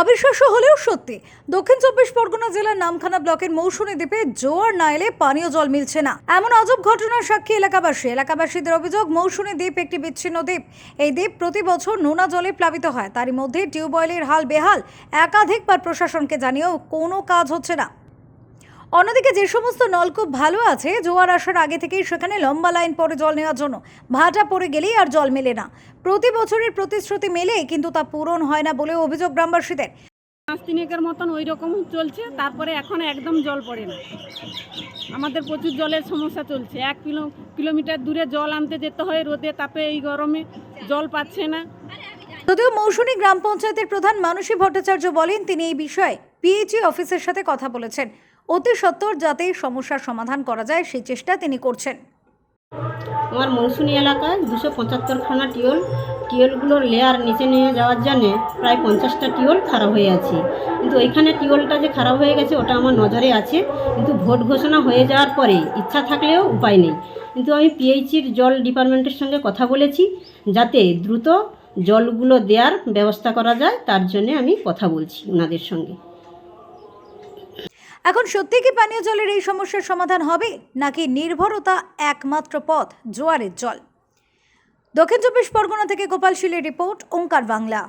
অবিশ্বাস্য হলেও সত্যি, দক্ষিণ চব্বিশ পরগনা জেলার নামখানা ব্লকের মৌসুমী দ্বীপে জোয়ার না এলে পানীয় জল মিলছে না। এমন অজব ঘটনার সাক্ষী এলাকাবাসী। এলাকাবাসীদের অভিযোগ মৌসুমী দ্বীপ একটি বিচ্ছিন্ন দ্বীপ। এই দ্বীপ প্রতি বছর নোনা জলে প্লাবিত হয়। তারই মধ্যে টিউবওয়েলের হাল বেহাল, একাধিকবার প্রশাসনকে জানিয়েও কোনো কাজ হচ্ছে না। অন্যদিকে যে সমস্ত নলকূপ ভালো আছে, জোয়ার আসার আগে থেকেই সেখানে লম্বা লাইন পরে জল নেওয়ার জন্য ভাটা পড়ে গেলেই আর জল মেলে না। প্রতি বছরের প্রতিশ্রুতি মেলে, কিন্তু তা পূরণ হয় না বলে অভিযোগ গ্রামবাসীদের। পাঁচ তিনেকের মতন ওই রকম চলছে, তারপরে এখন একদম জল পড়ে না। আমাদের প্রচুর জলের সমস্যা চলছে। এক কিলো কিলোমিটার দূরে জল আনতে যেতে হয় রোদে, তাপে এই গরমে জল পাচ্ছে না। যদিও মৌসুমী গ্রাম পঞ্চায়েতের প্রধান মানসী ভট্টাচার্য বলেন, তিনি এই বিষয়ে পিএইচই অফিসের সাথে কথা বলেছেন। অতি সত্বর যাতে সমস্যার সমাধান করা যায়, সেই চেষ্টা তিনি করছেন। আমার মৌসুমী এলাকায় দুশো পঁচাত্তরখানা টিউল। টিউলগুলোর লেয়ার নিচে নিয়ে যাওয়ার জন্যে প্রায় পঞ্চাশটা টিউল খারাপ হয়ে আছে। কিন্তু ওইখানে টিউলটা যে খারাপ হয়ে গেছে, ওটা আমার নজরে আছে। কিন্তু ভোট ঘোষণা হয়ে যাওয়ার পরে ইচ্ছা থাকলেও উপায় নেই। কিন্তু আমি পিএইচির জল ডিপার্টমেন্টের সঙ্গে কথা বলেছি, যাতে দ্রুত জলগুলো দেওয়ার ব্যবস্থা করা যায়, তার জন্য আমি কথা বলছি ওনাদের সঙ্গে। এখন সত্যি কি পানীয় জলের এই সমস্যার সমাধান হবে, নাকি নির্ভরতা একমাত্র পথ, জোয়ারের জল? দক্ষিণ চব্বিশ পরগনা থেকে গোপাল শিলের রিপোর্ট, ওঙ্কার বাংলা।